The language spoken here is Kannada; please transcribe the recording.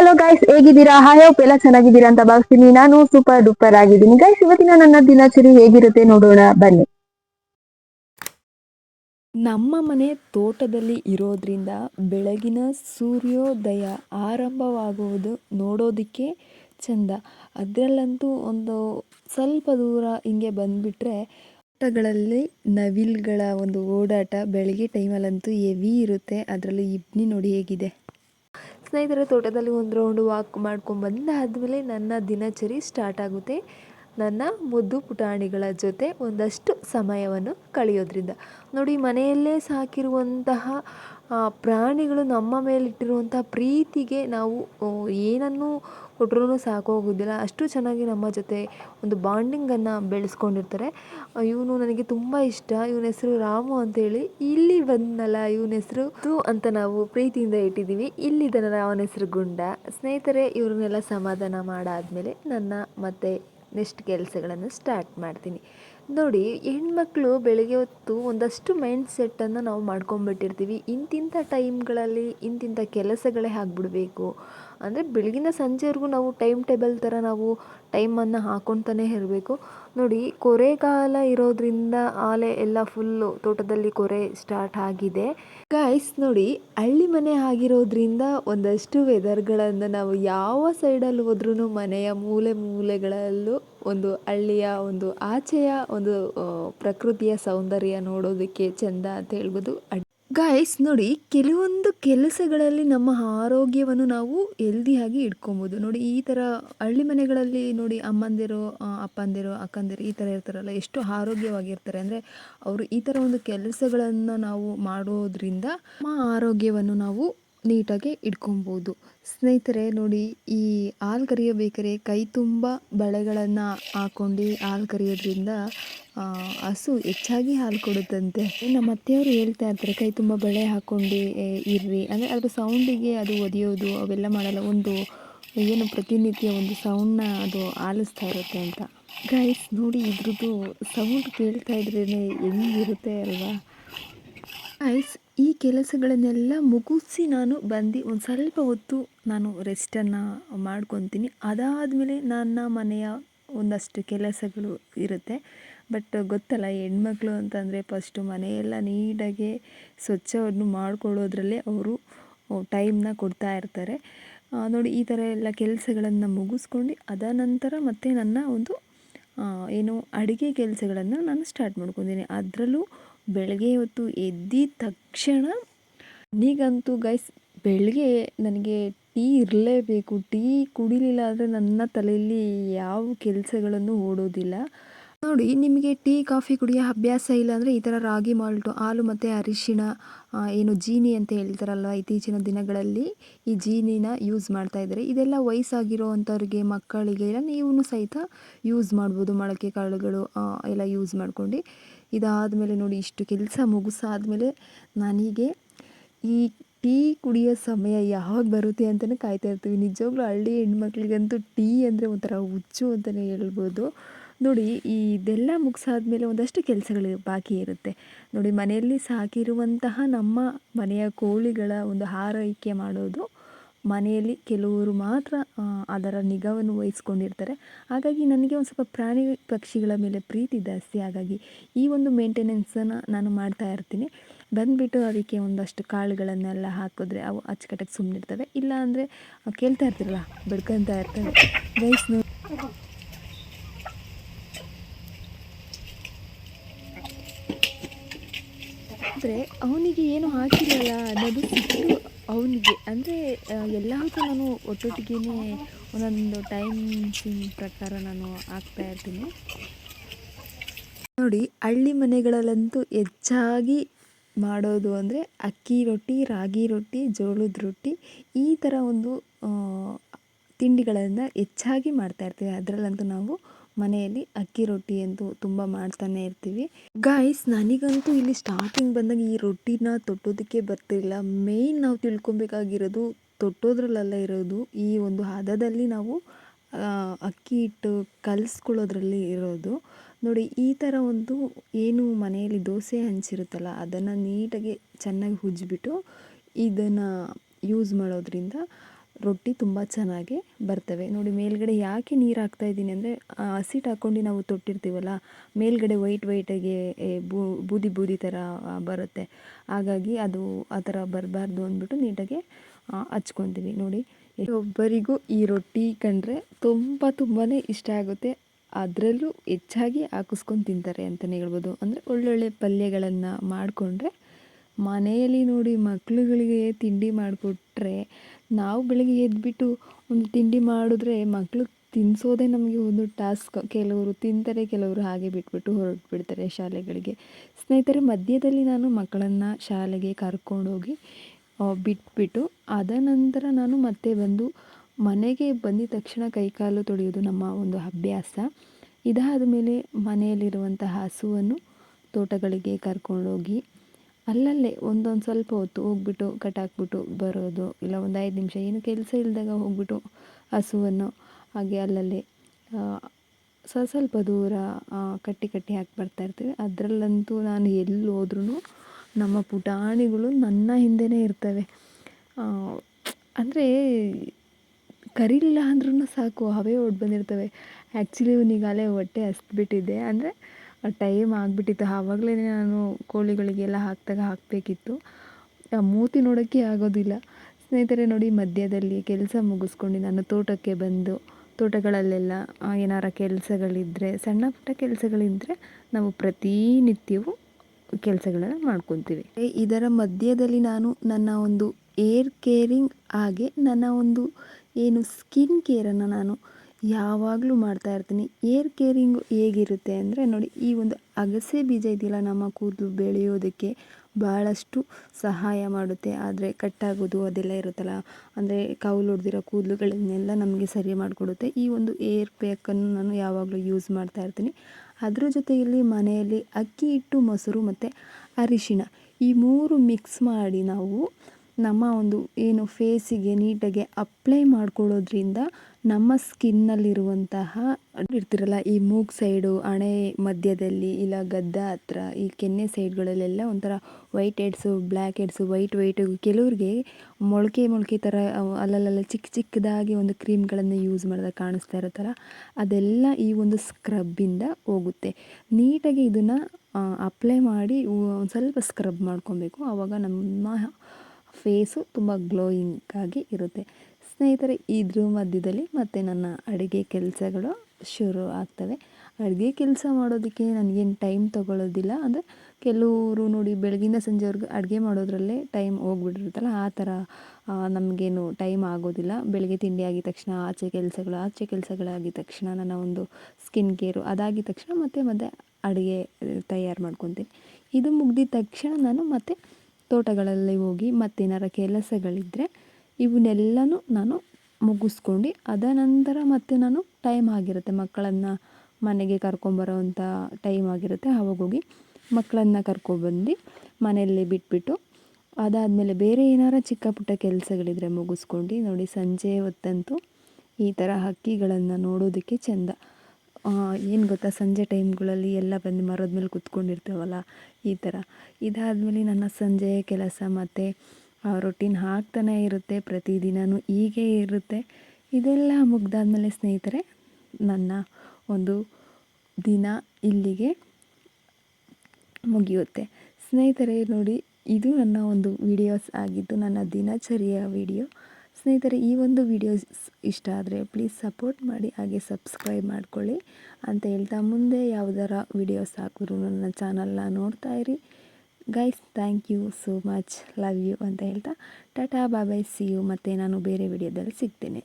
ಹಲೋ ಗೈಸ್ ಹೇಗಿದ್ದೀರಾ? ಹಾಯ್ ಹೋಪ್ ಎಲ್ಲ ಚೆನ್ನಾಗಿದ್ದೀರಾ ಅಂತ ಭಾವಿಸ್ತೀನಿ. ನಾನು ಸೂಪರ್ ಡೂಪರ್ ಆಗಿದ್ದೀನಿ. ಗೈಸ್ ಇವತ್ತಿನ ನನ್ನ ದಿನಚರಿ ಹೇಗಿರುತ್ತೆ ನೋಡೋಣ, ಬನ್ನಿ. ನಮ್ಮ ಮನೆ ತೋಟದಲ್ಲಿ ಇರೋದ್ರಿಂದ ಬೆಳಗಿನ ಸೂರ್ಯೋದಯ ಆರಂಭವಾಗುವುದು ನೋಡೋದಕ್ಕೆ ಚಂದ. ಅದರಲ್ಲಂತೂ ಒಂದು ಸ್ವಲ್ಪ ದೂರ ಹಿಂಗೆ ಬಂದುಬಿಟ್ರೆ ತೋಟಗಳಲ್ಲಿ ನವಿಲುಗಳ ಒಂದು ಓಡಾಟ, ಬೆಳಗ್ಗೆ ಟೈಮಲ್ಲಂತೂ ಹೆವಿ ಇರುತ್ತೆ. ಅದರಲ್ಲೂ ಇಬ್ನಿ ನೋಡಿ ಹೇಗಿದೆ. ಸ್ನೇಹಿತರ, ತೋಟದಲ್ಲಿ ಒಂದು ರೌಂಡ್ ವಾಕ್ ಮಾಡ್ಕೊಂಡು ಬಂದಾದಮೇಲೆ ನನ್ನ ದಿನಚರಿ ಸ್ಟಾರ್ಟ್ ಆಗುತ್ತೆ. ನನ್ನ ಮುದ್ದು ಪುಟಾಣಿಗಳ ಜೊತೆ ಒಂದಷ್ಟು ಸಮಯವನ್ನು ಕಳೆಯೋದ್ರಿಂದ. ನೋಡಿ, ಮನೆಯಲ್ಲೇ ಸಾಕಿರುವಂತಹ ಪ್ರಾಣಿಗಳು ನಮ್ಮ ಮೇಲಿಟ್ಟಿರುವಂಥ ಪ್ರೀತಿಗೆ ನಾವು ಏನನ್ನು ಕೊಟ್ಟರೂ ಸಾಕೋಗೋದಿಲ್ಲ ಅಷ್ಟು ಚೆನ್ನಾಗಿ ನಮ್ಮ ಜೊತೆ ಒಂದು ಬಾಂಡಿಂಗನ್ನು ಬೆಳೆಸ್ಕೊಂಡಿರ್ತಾರೆ. ಇವನು ನನಗೆ ತುಂಬ ಇಷ್ಟ. ಇವನ ಹೆಸರು ರಾಮು ಅಂತೇಳಿ. ಇಲ್ಲಿ ಬಂದನಲ್ಲ ಇವನ ಹೆಸರು. ತು ಅಂತ ನಾವು ಪ್ರೀತಿಯಿಂದ ಇಟ್ಟಿದ್ದೀವಿ. ಇಲ್ಲಿದ್ದಾನಲ್ಲ ಅವನ ಹೆಸರು ಗುಂಡ. ಸ್ನೇಹಿತರೆ, ಇವ್ರನ್ನೆಲ್ಲ ಸಮಾಧಾನ ಮಾಡಾದಮೇಲೆ ನನ್ನ ಮತ್ತೆ ನೆಕ್ಸ್ಟ್ ಕೆಲಸಗಳನ್ನು ಸ್ಟಾರ್ಟ್ ಮಾಡ್ತೀನಿ. ನೋಡಿ ಹೆಣ್ಮಕ್ಳು ಬೆಳಗ್ಗೆ ಹೊತ್ತು ಒಂದಷ್ಟು ಮೈಂಡ್ ಸೆಟ್ಟನ್ನು ನಾವು ಮಾಡ್ಕೊಂಬಿಟ್ಟಿರ್ತೀವಿ. ಇಂತಿಂಥ ಟೈಮ್ಗಳಲ್ಲಿ ಇಂತಿಂಥ ಕೆಲಸಗಳೇ ಆಗಿಬಿಡ್ಬೇಕು. ಅಂದರೆ ಬೆಳಗಿನ ಸಂಜೆವರೆಗೂ ನಾವು ಟೈಮ್ ಟೇಬಲ್ ಥರ ನಾವು ಟೈಮನ್ನು ಹಾಕ್ಕೊತಾನೆ ಇರಬೇಕು. ನೋಡಿ, ಕೊರೆಗಾಲ ಇರೋದ್ರಿಂದ ಆಲೆ ಎಲ್ಲ ಫುಲ್ಲು ತೋಟದಲ್ಲಿ ಕೊರೆ ಸ್ಟಾರ್ಟ್ ಆಗಿದೆ. ಗೈಸ್ ನೋಡಿ, ಹಳ್ಳಿ ಮನೆ ಆಗಿರೋದ್ರಿಂದ ಒಂದಷ್ಟು ವೆದರ್ಗಳನ್ನು ನಾವು ಯಾವ ಸೈಡಲ್ಲಿ ಹೋದ್ರೂ ಮನೆಯ ಮೂಲೆ ಮೂಲೆಗಳಲ್ಲೂ ಒಂದು ಹಳ್ಳಿಯ ಒಂದು ಆಚೆಯ ಒಂದು ಪ್ರಕೃತಿಯ ಸೌಂದರ್ಯ ನೋಡೋದಕ್ಕೆ ಚೆಂದ ಅಂತ ಹೇಳ್ಬೋದು. ಗಾಯ್ಸ್ ನೋಡಿ, ಕೆಲವೊಂದು ಕೆಲಸಗಳಲ್ಲಿ ನಮ್ಮ ಆರೋಗ್ಯವನ್ನು ನಾವು ಹೆಲ್ದಿಯಾಗಿ ಇಟ್ಕೊಬೋದು. ನೋಡಿ, ಈ ಥರ ಹಳ್ಳಿ ಮನೆಗಳಲ್ಲಿ ನೋಡಿ, ಅಮ್ಮಂದಿರು ಅಪ್ಪಂದಿರು, ಅಕ್ಕಂದಿರು ಈ ಥರ ಇರ್ತಾರಲ್ಲ, ಎಷ್ಟು ಆರೋಗ್ಯವಾಗಿರ್ತಾರೆ. ಅಂದರೆ ಅವರು ಈ ಥರ ಒಂದು ಕೆಲಸಗಳನ್ನು ನಾವು ಮಾಡೋದ್ರಿಂದ ನಮ್ಮ ಆರೋಗ್ಯವನ್ನು ನಾವು ನೀಟಾಗಿ ಇಟ್ಕೊಬೋದು. ಸ್ನೇಹಿತರೆ, ನೋಡಿ, ಈ ಹಾಲು ಕರಿಯಬೇಕಾದ್ರೆ ಕೈ ತುಂಬ ಬಳೆಗಳನ್ನು ಹಾಕ್ಕೊಂಡು ಹಾಲು ಕರಿಯೋದ್ರಿಂದ ಹಸು ಹೆಚ್ಚಾಗಿ ಹಾಲು ಕೊಡುತ್ತಂತೆ. ನಮ್ಮ ಅತ್ತೆಯವರು ಹೇಳ್ತಾ ಇರ್ತಾರೆ, ಕೈ ತುಂಬ ಬಳೆ ಹಾಕ್ಕೊಂಡು ಇರ್ರಿ. ಅಂದರೆ, ಅದರ ಸೌಂಡಿಗೆ ಅದು ಒದೆಯೋದು, ಅವೆಲ್ಲ ಮಾಡಲ್ಲ. ಒಂದು, ಏನು ಪ್ರತಿನಿತ್ಯ ಒಂದು ಸೌಂಡ್ನ ಅದು ಆಲಿಸ್ತಾ ಇರುತ್ತೆ ಅಂತ. ಗೈಸ್ ನೋಡಿ, ಇದ್ರದ್ದು ಸೌಂಡ್ ಕೇಳ್ತಾ ಇದ್ರೇ ಹೆಂಗಿರುತ್ತೆ ಅಲ್ವಾ? ಗೈಸ್ ಈ ಕೆಲಸಗಳನ್ನೆಲ್ಲ ಮುಗಿಸಿ ನಾನು ಬಂದು ಒಂದು ಸ್ವಲ್ಪ ಹೊತ್ತು ನಾನು ರೆಸ್ಟನ್ನು ಮಾಡ್ಕೊತೀನಿ. ಅದಾದಮೇಲೆ ನನ್ನ ಮನೆಯ ಒಂದಷ್ಟು ಕೆಲಸಗಳು ಇರುತ್ತೆ. ಬಟ್ ಗೊತ್ತಲ್ಲ, ಹೆಣ್ಮಕ್ಳು ಅಂತಂದರೆ ಫಸ್ಟು ಮನೆಯೆಲ್ಲ ನೀಟಾಗಿ ಸ್ವಚ್ಛವನ್ನು ಮಾಡ್ಕೊಳ್ಳೋದ್ರಲ್ಲೇ ಅವರು ಟೈಮ್ನ ಕೊಡ್ತಾ ಇರ್ತಾರೆ. ನೋಡಿ, ಈ ಥರ ಎಲ್ಲ ಕೆಲಸಗಳನ್ನು ಮುಗಿಸ್ಕೊಂಡು ಅದ ನಂತರ ಮತ್ತೆ ನನ್ನ ಒಂದು ಏನು ಅಡುಗೆ ಕೆಲಸಗಳನ್ನು ನಾನು ಸ್ಟಾರ್ಟ್ ಮಾಡ್ಕೊತೀನಿ ಅದರಲ್ಲೂ ಬೆಳಗ್ಗೆ ಹೊತ್ತು ಎದ್ದಿದ ತಕ್ಷಣ ನನಗಂತೂ ಗೈಸ್ ಬೆಳಗ್ಗೆ ನನಗೆ ಟೀ ಇರಲೇಬೇಕು. ಟೀ ಕುಡಿಲಿಲ್ಲ ಅಂದರೆ ನನ್ನ ತಲೆಯಲ್ಲಿ ಯಾವ ಕೆಲಸಗಳನ್ನು ಓಡೋದಿಲ್ಲ. ನೋಡಿ, ನಿಮಗೆ ಟೀ, ಕಾಫಿ ಕುಡಿಯೋ ಅಭ್ಯಾಸ ಇಲ್ಲ ಅಂದರೆ ಈ ಥರ ರಾಗಿ, ಮಾಲ್ಟು, ಹಾಲು ಮತ್ತು ಅರಿಶಿಣ ಏನು ಜೀನಿ ಅಂತ ಹೇಳ್ತಾರಲ್ಲ ಇತ್ತೀಚಿನ ದಿನಗಳಲ್ಲಿ ಈ ಜೀನಿನ ಯೂಸ್ ಮಾಡ್ತಾ ಇದ್ದಾರೆ. ಇದೆಲ್ಲ ವಯಸ್ಸಾಗಿರೋ ಅಂಥವ್ರಿಗೆ ಮಕ್ಕಳಿಗೆ ಎಲ್ಲ ನೀವು ಸಹಿತ ಯೂಸ್ ಮಾಡ್ಬೋದು. ಮೊಳಕೆ ಕಾಳುಗಳು ಎಲ್ಲ ಯೂಸ್ ಮಾಡ್ಕೊಂಡು. ಇದಾದಮೇಲೆ ನೋಡಿ ಇಷ್ಟು ಕೆಲಸ ಮುಗಿಸಾದ್ಮೇಲೆ ನನಗೆ ಈ ಟೀ ಕುಡಿಯೋ ಸಮಯ ಯಾವಾಗ ಬರುತ್ತೆ ಅಂತಲೇ ಕಾಯ್ತಾ ಇರ್ತೀವಿ. ನಿಜವಾಗ್ಲೂ ಹಳ್ಳಿ ಹೆಣ್ಮಕ್ಳಿಗಂತೂ ಟೀ ಅಂದರೆ ಒಂಥರ ಹುಚ್ಚು ಅಂತಲೇ ಹೇಳ್ಬೋದು. ನೋಡಿ ಈ ಇದೆಲ್ಲ ಮುಗಿಸಾದ್ಮೇಲೆ ಒಂದಷ್ಟು ಕೆಲಸಗಳು ಬಾಕಿ ಇರುತ್ತೆ. ನೋಡಿ ಮನೆಯಲ್ಲಿ ಸಾಕಿರುವಂತಹ ನಮ್ಮ ಮನೆಯ ಕೋಳಿಗಳ ಒಂದು ಆರೈಕೆ ಮಾಡೋದು ಮನೆಯಲ್ಲಿ ಕೆಲವರು ಮಾತ್ರ ಅದರ ನಿಗಾವನ್ನು ವಹಿಸ್ಕೊಂಡಿರ್ತಾರೆ. ಹಾಗಾಗಿ ನನಗೆ ಒಂದು ಸ್ವಲ್ಪ ಪ್ರಾಣಿ ಪಕ್ಷಿಗಳ ಮೇಲೆ ಪ್ರೀತಿ ಜಾಸ್ತಿ. ಹಾಗಾಗಿ ಈ ಒಂದು ಮೇಂಟೆನೆನ್ಸನ್ನು ನಾನು ಮಾಡ್ತಾ ಇರ್ತೀನಿ. ಬಂದುಬಿಟ್ಟು ಅದಕ್ಕೆ ಒಂದಷ್ಟು ಕಾಳುಗಳನ್ನೆಲ್ಲ ಹಾಕಿದ್ರೆ ಅವು ಅಚ್ಚುಕಟ್ಟಾಗಿ ಸುಮ್ಮನಿರ್ತವೆ ಇಲ್ಲ ಅಂದರೆ ಕೇಳ್ತಾ ಇರ್ತಿರಲ್ಲ, ಬಡ್ಕೊತಾ ಇರ್ತವೆ ಗೈಸ್ ನೋಡಿ. ಅವನಿಗೆ ಏನು ಹಾಕಿರಲ್ಲ ಅನ್ನೋದು ಅವನಿಗೆ, ಅಂದರೆ ಎಲ್ಲದಕ್ಕೂ ನಾನು ಒಟ್ಟೊಟ್ಟಿಗೆ ಒಂದೊಂದು ಟೈಮಿಂಗ್ ಪ್ರಕಾರ ನಾನು ಹಾಕ್ತಾ ಇರ್ತೀನಿ. ನೋಡಿ, ಹಳ್ಳಿ ಮನೆಗಳಲ್ಲಂತೂ ಹೆಚ್ಚಾಗಿ ಮಾಡೋದು ಅಂದರೆ ಅಕ್ಕಿ ರೊಟ್ಟಿ, ರಾಗಿ ರೊಟ್ಟಿ, ಜೋಳದ ರೊಟ್ಟಿ, ಈ ಥರ ಒಂದು ತಿಂಡಿಗಳನ್ನು ಹೆಚ್ಚಾಗಿ ಮಾಡ್ತಾ ಇರ್ತೀವಿ. ಅದರಲ್ಲಂತೂ ನಾವು ಮನೆಯಲ್ಲಿ ಅಕ್ಕಿ ರೊಟ್ಟಿ ಅಂತೂ ತುಂಬ ಮಾಡ್ತಾನೆ ಇರ್ತೀವಿ. ಗಾಯ್ಸ್ ನನಗಂತೂ ಇಲ್ಲಿ ಸ್ಟಾರ್ಟಿಂಗ್ ಬಂದಾಗ ಈ ರೊಟ್ಟಿನ ತೊಟ್ಟೋದಕ್ಕೆ ಬರ್ತಿರಲಿಲ್ಲ. ಮೇಯ್ನ್ ನಾವು ತಿಳ್ಕೊಬೇಕಾಗಿರೋದು ತೊಟ್ಟೋದ್ರಲ್ಲೆಲ್ಲ ಇರೋದು ಈ ಒಂದು ಹದದಲ್ಲಿ ನಾವು ಅಕ್ಕಿ ಹಿಟ್ಟು ಕಲಿಸ್ಕೊಳ್ಳೋದ್ರಲ್ಲಿ ಇರೋದು. ನೋಡಿ, ಈ ಥರ ಒಂದು ಏನು ಮನೆಯಲ್ಲಿ ದೋಸೆ ಹಂಚಿರುತ್ತಲ್ಲ, ಅದನ್ನು ನೀಟಾಗಿ ಚೆನ್ನಾಗಿ ಹುಜ್ಜಿಬಿಟ್ಟು ಇದನ್ನು ಯೂಸ್ ಮಾಡೋದ್ರಿಂದ ರೊಟ್ಟಿ ತುಂಬ ಚೆನ್ನಾಗಿ ಬರ್ತವೆ. ನೋಡಿ, ಮೇಲ್ಗಡೆ ಯಾಕೆ ನೀರು ಹಾಕ್ತಾ ಇದ್ದೀನಿ ಅಂದರೆ ಹಸಿಟ್ಟು ಹಾಕ್ಕೊಂಡು ನಾವು ತೊಟ್ಟಿರ್ತೀವಲ್ಲ, ಮೇಲ್ಗಡೆ ವೈಟ್ ವೈಟಾಗಿ ಬೂದಿ ಬೂದಿ ಥರ ಬರುತ್ತೆ. ಹಾಗಾಗಿ ಅದು ಆ ಥರ ಬರಬಾರ್ದು ಅಂದ್ಬಿಟ್ಟು ನೀಟಾಗಿ ಹಚ್ಕೊತೀವಿ. ನೋಡಿ, ಒಬ್ಬರಿಗೂ ಈ ರೊಟ್ಟಿ ಕಂಡ್ರೆ ತುಂಬ ತುಂಬಾ ಇಷ್ಟ ಆಗುತ್ತೆ. ಅದರಲ್ಲೂ ಹೆಚ್ಚಾಗಿ ಹಾಕಿಸ್ಕೊಂಡು ತಿಂತಾರೆ ಅಂತಲೇ ಹೇಳ್ಬೋದು. ಅಂದರೆ ಒಳ್ಳೊಳ್ಳೆ ಪಲ್ಯಗಳನ್ನು ಮಾಡಿಕೊಂಡ್ರೆ ಮನೆಯಲ್ಲಿ ನೋಡಿ ಮಕ್ಳುಗಳಿಗೆ ತಿಂಡಿ ಮಾಡಿಕೊಟ್ರೆ ನಾವು ಬೆಳಗ್ಗೆ ಎದ್ದುಬಿಟ್ಟು ಒಂದು ತಿಂಡಿ ಮಾಡಿದ್ರೆ ಮಕ್ಕಳು ತಿನ್ನಿಸೋದೇ ನಮಗೆ ಒಂದು ಟಾಸ್ಕ್. ಕೆಲವರು ತಿಂತಾರೆ, ಕೆಲವರು ಹಾಗೆ ಬಿಟ್ಬಿಟ್ಟು ಹೊರಟ್ಬಿಡ್ತಾರೆ ಶಾಲೆಗಳಿಗೆ. ಸ್ನೇಹಿತರೆ, ಮಧ್ಯದಲ್ಲಿ ನಾನು ಮಕ್ಕಳನ್ನು ಶಾಲೆಗೆ ಕರ್ಕೊಂಡೋಗಿ ಬಿಟ್ಬಿಟ್ಟು ಅದ ನಂತರ ನಾನು ಮತ್ತೆ ಬಂದು ಮನೆಗೆ ಬಂದಿದ ತಕ್ಷಣ ಕೈಕಾಲು ತೊಳೆಯೋದು ನಮ್ಮ ಒಂದು ಅಭ್ಯಾಸ. ಇದಾದ ಮೇಲೆ ಮನೆಯಲ್ಲಿರುವಂತಹ ಹಸುವನ್ನು ತೋಟಗಳಿಗೆ ಕರ್ಕೊಂಡೋಗಿ ಅಲ್ಲಲ್ಲೇ ಒಂದೊಂದು ಸ್ವಲ್ಪ ಹೊತ್ತು ಹೋಗ್ಬಿಟ್ಟು ಕಟ್ಟಾಕ್ಬಿಟ್ಟು ಬರೋದು. ಇಲ್ಲ ಒಂದು ಐದು ನಿಮಿಷ ಏನು ಕೆಲಸ ಇಲ್ಲದಾಗ ಹೋಗ್ಬಿಟ್ಟು ಹಸುವನ್ನು ಹಾಗೆ ಅಲ್ಲಲ್ಲೇ ಸ್ವಲ್ಪ ಸ್ವಲ್ಪ ದೂರ ಕಟ್ಟಿ ಕಟ್ಟಿ ಹಾಕಿ ಬರ್ತಾಯಿರ್ತೀವಿ ಅದರಲ್ಲಂತೂ ನಾನು ಎಲ್ಲಿ ಹೋದ್ರೂ ನಮ್ಮ ಪುಟಾಣಿಗಳು ನನ್ನ ಹಿಂದೆನೇ ಇರ್ತವೆ. ಅಂದರೆ ಕರೀಲಿಲ್ಲ ಅಂದ್ರೂ ಸಾಕು ಅವೇ ಓಡಿ ಬಂದಿರ್ತವೆ ಆ್ಯಕ್ಚುಲಿ ಇವನಿಗಾಲೇ ಹೊಟ್ಟೆ ಹಸ್ಬಿಟ್ಟಿದ್ದೆ ಅಂದರೆ ಟೈಮ್ ಆಗಿಬಿಟ್ಟಿತ್ತು. ಆವಾಗಲೇ ನಾನು ಕೋಳಿಗಳಿಗೆಲ್ಲ ಹಾಕಿದಾಗ ಹಾಕಬೇಕಿತ್ತು. ಮೂತಿ ನೋಡೋಕ್ಕೆ ಆಗೋದಿಲ್ಲ. ಸ್ನೇಹಿತರೆ ನೋಡಿ, ಮಧ್ಯದಲ್ಲಿ ಕೆಲಸ ಮುಗಿಸ್ಕೊಂಡು ನಾನು ತೋಟಕ್ಕೆ ಬಂದು, ತೋಟಗಳಲ್ಲೆಲ್ಲ ಏನಾರ ಕೆಲಸಗಳಿದ್ದರೆ ಸಣ್ಣ ಪುಟ್ಟ ಕೆಲಸಗಳಿದ್ದರೆ ನಾವು ಪ್ರತಿನಿತ್ಯವೂ ಕೆಲಸಗಳನ್ನು ಮಾಡ್ಕೊತೀವಿ. ಇದರ ಮಧ್ಯದಲ್ಲಿ ನಾನು ನನ್ನ ಒಂದು ಏರ್ ಕೇರಿಂಗ್ ಹಾಗೆ ನನ್ನ ಒಂದು ಏನು ಸ್ಕಿನ್ ಕೇರನ್ನು ನಾನು ಯಾವಾಗಲೂ ಮಾಡ್ತಾ ಇರ್ತೀನಿ. ಏರ್ ಕೇರಿಂಗು ಹೇಗಿರುತ್ತೆ ಅಂದರೆ ನೋಡಿ, ಈ ಒಂದು ಅಗಸೆ ಬೀಜ ಇದೆಯಲ್ಲ, ನಮ್ಮ ಕೂದಲು ಬೆಳೆಯೋದಕ್ಕೆ ಭಾಳಷ್ಟು ಸಹಾಯ ಮಾಡುತ್ತೆ. ಆದರೆ ಕಟ್ಟಾಗೋದು ಅದೆಲ್ಲ ಇರುತ್ತಲ್ಲ, ಅಂದರೆ ಕೌಲು ಹೊಡೆದಿರೋ ಕೂದಲುಗಳನ್ನೆಲ್ಲ ನಮಗೆ ಸರಿ ಮಾಡಿಕೊಡುತ್ತೆ. ಈ ಒಂದು ಏರ್ ಪ್ಯಾಕನ್ನು ನಾನು ಯಾವಾಗಲೂ ಯೂಸ್ ಮಾಡ್ತಾ ಇರ್ತೀನಿ. ಅದರ ಜೊತೆಯಲ್ಲಿ ಮನೆಯಲ್ಲಿ ಅಕ್ಕಿ ಹಿಟ್ಟು, ಮೊಸರು ಮತ್ತು ಅರಿಶಿಣ, ಈ ಮೂರು ಮಿಕ್ಸ್ ಮಾಡಿ ನಾವು ನಮ್ಮ ಒಂದು ಏನು ಫೇಸಿಗೆ ನೀಟಾಗಿ ಅಪ್ಲೈ ಮಾಡ್ಕೊಳ್ಳೋದ್ರಿಂದ ನಮ್ಮ ಸ್ಕಿನ್ನಲ್ಲಿರುವಂತಹ ಇರ್ತಿರಲ್ಲ, ಈ ಮೂಗ್ ಸೈಡು ಹಣೆ ಮಧ್ಯದಲ್ಲಿ ಇಲ್ಲ ಗದ್ದ ಹತ್ರ, ಈ ಕೆನ್ನೆ ಸೈಡ್ಗಳಲ್ಲೆಲ್ಲ ಒಂಥರ white heads black heads white white ಕೆಲವ್ರಿಗೆ ಮೊಳಕೆ ಮೊಳಕೆ ಥರ ಅಲ್ಲಲ್ಲ ಚಿಕ್ಕ ಚಿಕ್ಕದಾಗಿ ಒಂದು ಕ್ರೀಮ್ಗಳನ್ನು ಯೂಸ್ ಮಾಡಿದಾಗ ಕಾಣಿಸ್ತಾ ಇರೋ ಥರ ಅದೆಲ್ಲ ಈ ಒಂದು ಸ್ಕ್ರಬ್ಬಿಂದ ಹೋಗುತ್ತೆ. ನೀಟಾಗಿ ಇದನ್ನು ಅಪ್ಲೈ ಮಾಡಿ ಒಂದು ಸ್ವಲ್ಪ ಸ್ಕ್ರಬ್ ಮಾಡ್ಕೊಬೇಕು. ಆವಾಗ ನಮ್ಮ ಫೇಸು ತುಂಬ ಗ್ಲೋಯಿಂಗ್ ಆಗಿ ಇರುತ್ತೆ. ಸ್ನೇಹಿತರೆ ಇದ್ರ ಮಧ್ಯದಲ್ಲಿ ಮತ್ತೆ ನನ್ನ ಅಡುಗೆ ಕೆಲಸಗಳು ಶುರು ಆಗ್ತವೆ. ಅಡುಗೆ ಕೆಲಸ ಮಾಡೋದಕ್ಕೆ ನನಗೇನು ಟೈಮ್ ತೊಗೊಳ್ಳೋದಿಲ್ಲ ಅಂದರೆ ಕೆಲವರು ನೋಡಿ ಬೆಳಗಿಂದ ಸಂಜೆವರೆಗೂ ಅಡುಗೆ ಮಾಡೋದ್ರಲ್ಲೇ ಟೈಮ್ ಹೋಗ್ಬಿಟ್ಟಿರುತ್ತಲ್ಲ, ಆ ಥರ ನಮಗೇನು ಟೈಮ್ ಆಗೋದಿಲ್ಲ. ಬೆಳಗ್ಗೆ ತಿಂಡಿ ಆಗಿದ ತಕ್ಷಣ, ಆಚೆ ಕೆಲಸಗಳು, ಆಚೆ ಕೆಲಸಗಳಾಗಿದ ತಕ್ಷಣ ನನ್ನ ಒಂದು ಸ್ಕಿನ್ ಕೇರು ಅದಾಗಿದ ತಕ್ಷಣ ಮತ್ತೆ ಮತ್ತೆ ಅಡುಗೆ ತಯಾರು ಮಾಡ್ಕೊತೀನಿ. ಇದು ಮುಗ್ದಿದ ತಕ್ಷಣ ನಾನು ಮತ್ತೆ ತೋಟಗಳಲ್ಲಿ ಹೋಗಿ ಮತ್ತೇನಾರ ಕೆಲಸಗಳಿದ್ದರೆ ಇವನ್ನೆಲ್ಲನೂ ನಾನು ಮುಗಿಸ್ಕೊಂಡು ಅದ ನಂತರ ಮತ್ತೆ ನಾನು ಟೈಮ್ ಆಗಿರುತ್ತೆ. ಮಕ್ಕಳನ್ನು ಮನೆಗೆ ಕರ್ಕೊಂಬರೋವಂಥ ಟೈಮ್ ಆಗಿರುತ್ತೆ. ಆವಾಗ ಹೋಗಿ ಮಕ್ಕಳನ್ನು ಕರ್ಕೊಬಂದು ಮನೆಯಲ್ಲಿ ಬಿಟ್ಬಿಟ್ಟು ಅದಾದಮೇಲೆ ಬೇರೆ ಏನಾರ ಚಿಕ್ಕ ಪುಟ್ಟ ಕೆಲಸಗಳಿದ್ರೆ ಮುಗಿಸ್ಕೊಂಡು ನೋಡಿ ಸಂಜೆ ಹೊತ್ತಂತೂ ಈ ಥರ ಹಕ್ಕಿಗಳನ್ನು ನೋಡೋದಕ್ಕೆ ಚೆಂದ. ಏನು ಗೊತ್ತಾ? ಸಂಜೆ ಟೈಮ್ಗಳಲ್ಲಿ ಎಲ್ಲ ಬಂದು ಮರದ ಮೇಲೆ ಕುತ್ಕೊಂಡಿರ್ತೇವಲ್ಲ, ಈ ಥರ ಇದಾದಮೇಲೆ ನನ್ನ ಸಂಜೆ ಕೆಲಸ ಮತ್ತು ರೊಟೀನ್ ಹಾಕ್ತಾನೆ ಇರುತ್ತೆ ಪ್ರತಿದಿನವೂ ಹೀಗೆ ಇರುತ್ತೆ. ಇದೆಲ್ಲ ಮುಗ್ದಾದಮೇಲೆ ಸ್ನೇಹಿತರೆ, ನನ್ನ ಒಂದು ದಿನ ಇಲ್ಲಿಗೆ ಮುಗಿಯುತ್ತೆ. ಸ್ನೇಹಿತರೆ, ನೋಡಿ, ಇದು ನನ್ನ ಒಂದು ವಿಡಿಯೋಸ್ ಆಗಿದ್ದು, ನನ್ನ ದಿನಚರಿಯ ವಿಡಿಯೋ ಸ್ನೇಹಿತರೆ, ಈ ಒಂದು ವಿಡಿಯೋಸ್ ಇಷ್ಟ ಆದರೆ ಪ್ಲೀಸ್ ಸಪೋರ್ಟ್ ಮಾಡಿ, ಹಾಗೆ ಸಬ್ಸ್ಕ್ರೈಬ್ ಮಾಡ್ಕೊಳ್ಳಿ ಅಂತ ಹೇಳ್ತಾ ಮುಂದೆ ಯಾವುದರ ವಿಡಿಯೋಸ್ ಹಾಕಿದ್ರು ನನ್ನ ಚಾನಲ್ನ ನೋಡ್ತಾ ಇರಿ. Guys thank you so much love you ಅಂತ ಹೇಳ್ತಾ, ಟಾಟಾ ಬಾಬಾಯ್ ಸಿ ಯು ಮತ್ತು ನಾನು ಬೇರೆ ವಿಡಿಯೋದಲ್ಲಿ ಸಿಗ್ತೇನೆ.